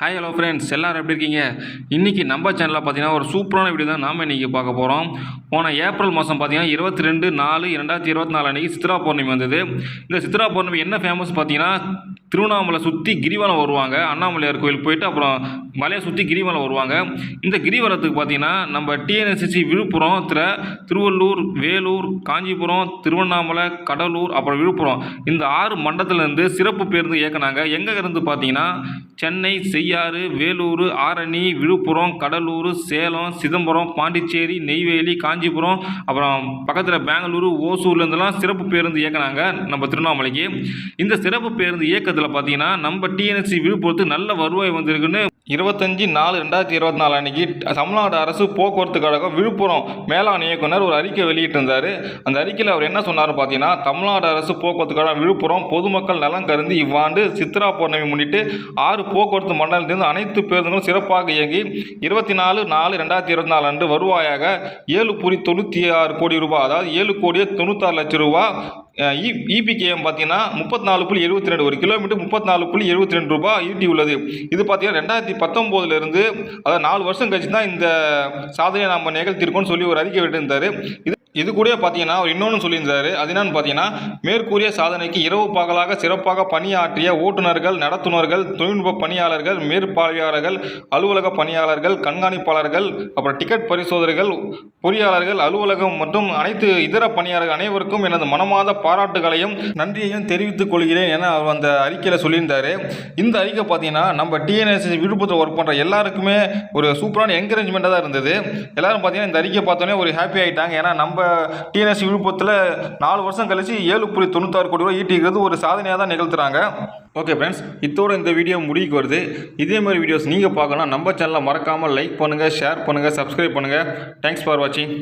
Hi hello friends எல்லோரும் எப்படி இருக்கீங்க? இன்றைக்கி நம்ம சேனலில் பார்த்தீங்கன்னா ஒரு சூப்பரான வீடியோ தான் நாம் இன்றைக்கி பார்க்க போகிறோம் போன ஏப்ரல் மாதம் பார்த்தீங்கன்னா இருபத்தி ரெண்டு நாலு இரண்டாயிரத்தி இருபத்தி நாலு அன்றைக்கி சித்ரா பௌர்ணமி வந்தது. இந்த சித்ரா பௌர்ணமி என்ன ஃபேமஸ் பார்த்தீங்கன்னா திருவண்ணாமலை சுற்றி கிரிவலம் வருவாங்க. அண்ணாமலையார் கோயிலுக்கு போயிட்டு அப்புறம் மலையை சுற்றி கிரிவலம் வருவாங்க. இந்த கிரிவலத்துக்கு பார்த்தீங்கன்னா நம்ம டிஎன்எஸ்சி விழுப்புரத்தில் திருவள்ளூர் வேலூர் காஞ்சிபுரம் திருவண்ணாமலை கடலூர் அப்புறம் விழுப்புரம். இந்த ஆறு மண்டலத்திலேருந்து சிறப்பு பேருந்து இயக்குனாங்க. எங்கேருந்து பார்த்தீங்கன்னா சென்னை செய்யாறு வேலூர் ஆரணி விழுப்புரம் கடலூர் சேலம் சிதம்பரம் பாண்டிச்சேரி நெய்வேலி காஞ்சிபுரம் அப்புறம் பக்கத்தில் பெங்களூரு ஓசூர்லேருந்துலாம் சிறப்பு பேருந்து இயக்குனாங்க நம்ம திருவண்ணாமலைக்கு. இந்த சிறப்பு பேருந்து இயக்கத்தில் பார்த்தீங்கன்னா நம்ம டிஎன்எஸ்சி விழுப்புரத்துக்கு நல்ல வருவாய் வந்திருக்குன்னு இருபத்தஞ்சி நாலு ரெண்டாயிரத்தி இருபத்தி நாலு அன்னைக்கு தமிழ்நாடு அரசு போக்குவரத்து கழகம் விழுப்புரம் மேலாண் இயக்குனர் ஒரு அறிக்கை வெளியிட்டிருந்தார். அந்த அறிக்கையில் அவர் என்ன சொன்னார் பார்த்தீங்கன்னா தமிழ்நாடு அரசு போக்குவரத்து கழகம் விழுப்புரம் பொதுமக்கள் நலன் கருதி இவ்வாண்டு சித்ரா பௌர்ணமி முன்னிட்டு ஆறு போக்குவரத்து மண்டலத்திலிருந்து அனைத்து பேருந்துகளும் சிறப்பாக இயங்கி இருபத்தி நாலு நாலு ரெண்டாயிரத்தி இருபத்தி நாலு அன்று வருவாயாக ஏழு புள்ளி தொண்ணூற்றி ஆறு கோடி ரூபாய் அதாவது ஏழு கோடியே தொண்ணூத்தாறு லட்சம் ரூபாய் இபிகேஎம் பார்த்தீங்கன்னா முப்பத்தி நாலு புள்ளி எழுபத்தி ரெண்டு ஒரு கிலோமீட்டர் முப்பத்தி நாலு புள்ளி எழுபத்தி ரெண்டு ரூபாய் ஈட்டி உள்ளது. இது பார்த்தீங்கன்னா ரெண்டாயிரத்தி பத்தொம்போதுலேருந்து அதாவது நாலு வருஷம் கழிச்சு தான் இந்த சாதனையை நம்ம நிகழ்த்திருக்கோம்னு சொல்லி ஒரு அறிக்கை விட்டுருந்தார் இது இது கூட பார்த்தீங்கன்னா அவர் இன்னொன்று சொல்லியிருந்தாரு. அது என்னன்னு பார்த்தீங்கன்னா மேற்கூறிய சாதனைக்கு இரவு பகலாக சிறப்பாக பணியாற்றிய ஓட்டுநர்கள் நடத்துனர்கள் தொழில்நுட்ப பணியாளர்கள் மேற்பார்வையாளர்கள் அலுவலக பணியாளர்கள் கண்காணிப்பாளர்கள் அப்புறம் டிக்கெட் பரிசோதகர்கள் பொறியாளர்கள் அலுவலகம் மற்றும் அனைத்து இதர பணியாளர்கள் அனைவருக்கும் எனது மனமாத பாராட்டுகளையும் நன்றியையும் தெரிவித்துக் கொள்கிறேன் என அவர் அந்த அறிக்கையில் சொல்லியிருந்தார். இந்த அறிக்கை பார்த்தீங்கன்னா நம்ம டிஎன்எஸ் விழுப்புரத்தில் ஒர்க் பண்ணுற எல்லாருக்குமே ஒரு சூப்பரான என்கரேஜ்மெண்ட்டாக தான் இருந்தது. எல்லாரும் பார்த்தீங்கன்னா இந்த அறிக்கை பார்த்தோன்னே ஒரு ஹாப்பி ஆகிட்டாங்க ஏன்னா நம்ம டிஎன்எஸ் விழுப்புரத்தில் நாலு வருஷம் கழிச்சு ஏழு புள்ளி தொண்ணூத்தாறு கோடி ரூபாய் ஈட்டிக்கிறது ஒரு சாதனையாக தான் நிகழ்த்துறாங்க. ஓகே ஃப்ரெண்ட்ஸ் இத்தோட இந்த வீடியோ முடிவுக்கு வருது. இதே மாதிரி வீடியோஸ் நீங்கள் பார்க்கணும் நம்ம சேனலை மறக்காமல் லைக் பண்ணுங்கள் ஷேர் பண்ணுங்கள் சப்ஸ்கிரைப் பண்ணுங்கள் தேங்க்ஸ் ஃபார் வாட்சிங்